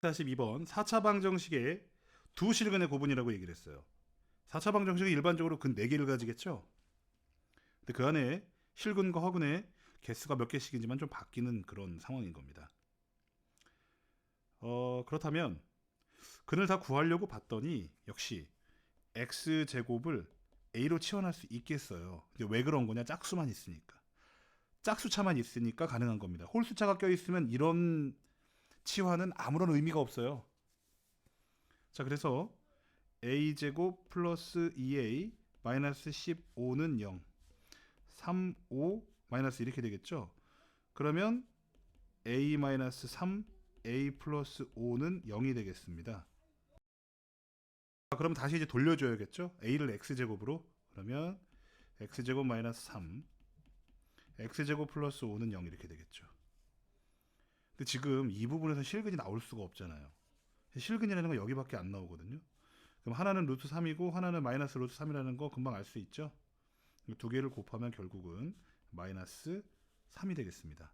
42번 4차 방정식의 두 실근의 고분이라고 얘기를 했어요. 4차 방정식은 일반적으로 근 4개를 가지겠죠. 근데 그 안에 실근과 허근의 개수가 몇 개씩인지만 좀 바뀌는 그런 상황인 겁니다. 어, 그렇다면 근을 다 구하려고 봤더니 역시 x 제곱을 a로 치환할 수 있겠어요. 근데 왜 그런 거냐? 짝수만 있으니까. 짝수차만 있으니까 가능한 겁니다. 홀수차가 껴 있으면 이런 치환은 아무런 의미가 없어요. 자, 그래서 a 제곱 플러스 2a 마이너스 15는 0. 3, 5 마이너스 이렇게 되겠죠. 그러면 a 마이너스 3, a 플러스 5는 0이 되겠습니다. 자, 그럼 다시 이제 돌려줘야겠죠. a를 x 제곱으로 그러면 x 제곱 마이너스 3, x 제곱 플러스 5는 0 이렇게 되겠죠. 근데 지금 이 부분에서 실근이 나올 수가 없잖아요. 실근이라는 건 여기밖에 안 나오거든요. 그럼 하나는 루트 3이고 하나는 마이너스 루트 3이라는 거 금방 알 수 있죠. 두 개를 곱하면 결국은 마이너스 3이 되겠습니다.